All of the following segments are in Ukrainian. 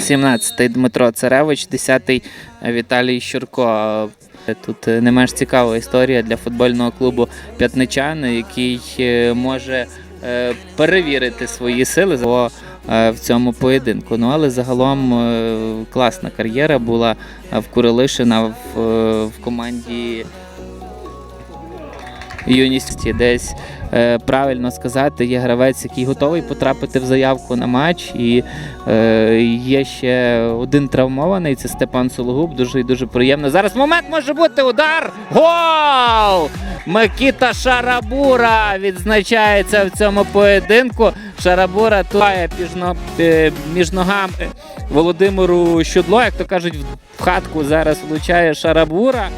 17-й Дмитро Царевич, 10-й Віталій Щурко. Тут е, не менш цікава історія для футбольного клубу П'ятничан, який е, може е, перевірити свої сили е, в цьому поєдинку. Ну але загалом е, класна кар'єра була е, в Курилишина е, в команді юності. Десь е, правильно сказати, є гравець, який готовий потрапити в заявку на матч. І е, є ще один травмований. Це Степан Сологуб. Дуже і дуже приємно. Зараз момент може бути удар. Гол! Микіта Шарабура відзначається в цьому поєдинку. Шарабура но- е, між ногами Володимиру Щудло, як то кажуть, в хатку зараз влучає Шарабура.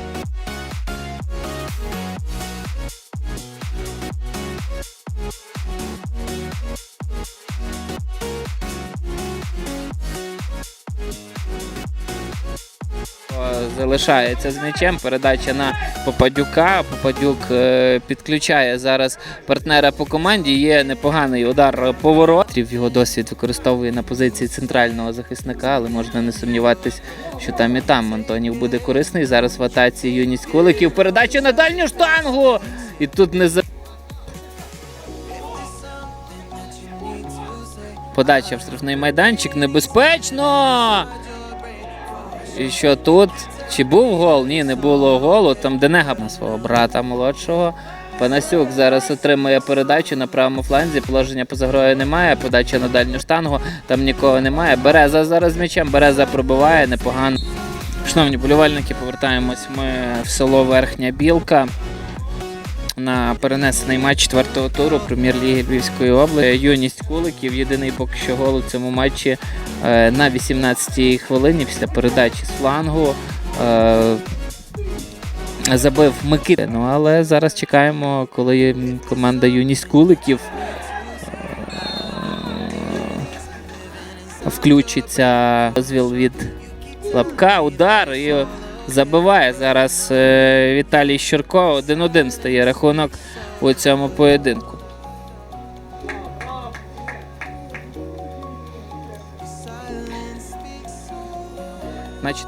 Залишається з м'ячем. Передача на Попадюка. Попадюк е, підключає зараз партнера по команді. Є непоганий удар поворотів. Його досвід використовує на позиції центрального захисника, але можна не сумніватись, що там і там Антонів буде корисний. Зараз в атаці юність куликів. Передача на дальню штангу. І тут не за. Подача в штрафний майданчик. Небезпечно. І що тут? Чи був гол? Ні, не було голу. Там Денега на свого брата молодшого. Панасюк зараз отримує передачу на правому фланзі. Положення поза грою немає. Подача на дальню штангу. Там нікого немає. Береза зараз м'ячем. Береза пробиває непогано. Шановні болівальники, повертаємось ми в село Верхня Білка. На перенесений матч четвертого туру прем'єр-ліги Львівської області. Юність куликів. Єдиний поки що гол у цьому матчі е, на 18-й хвилині після передачі з флангу. Е, Забив Микита. Ну але зараз чекаємо, коли команда Юність Куликів е, включиться дозвіл від Лапка, удар і забиває зараз е, Віталій Щурко. 1-1 стає рахунок у цьому поєдинку. Значить,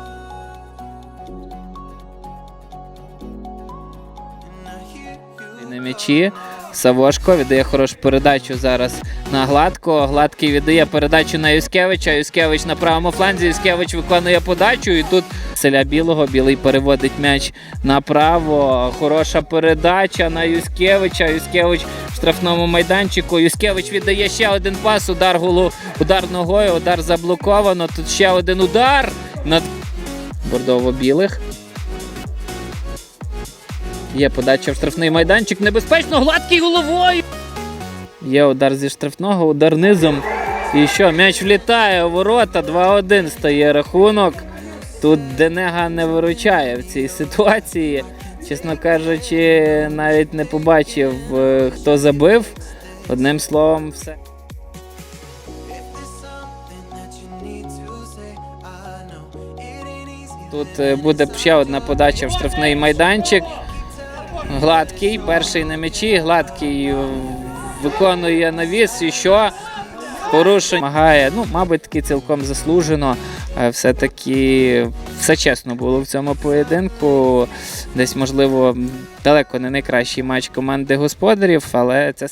на м'ячі. Савошко віддає хорошу передачу зараз на Гладко. Гладкий віддає передачу на Юскевича. Юскевич на правому фланзі. Юскевич виконує подачу. І тут селя білого. Білий переводить м'яч направо. Хороша передача на Юскевича. Юскевич в штрафному майданчику. Юскевич віддає ще один пас. Удар голу, удар ногою. Удар заблоковано. Тут ще один удар на бордово-білих. Є подача в штрафний майданчик. Небезпечно, гладкий головою. Є удар зі штрафного, удар низом. І що, м'яч влітає у ворота. 2-1 стає рахунок. Тут Денега не виручає в цій ситуації. Чесно кажучи, навіть не побачив, е, хто забив. Одним словом, все. Тут е, буде ще одна подача в штрафний майданчик. Гладкий, перший на м'ячі, гладкий е, виконує навіс і що порушує, вимагає. Ну, мабуть, таки цілком заслужено. Е, Все-таки все чесно було в цьому поєдинку. Десь, можливо, далеко не найкращий матч команди господарів, але це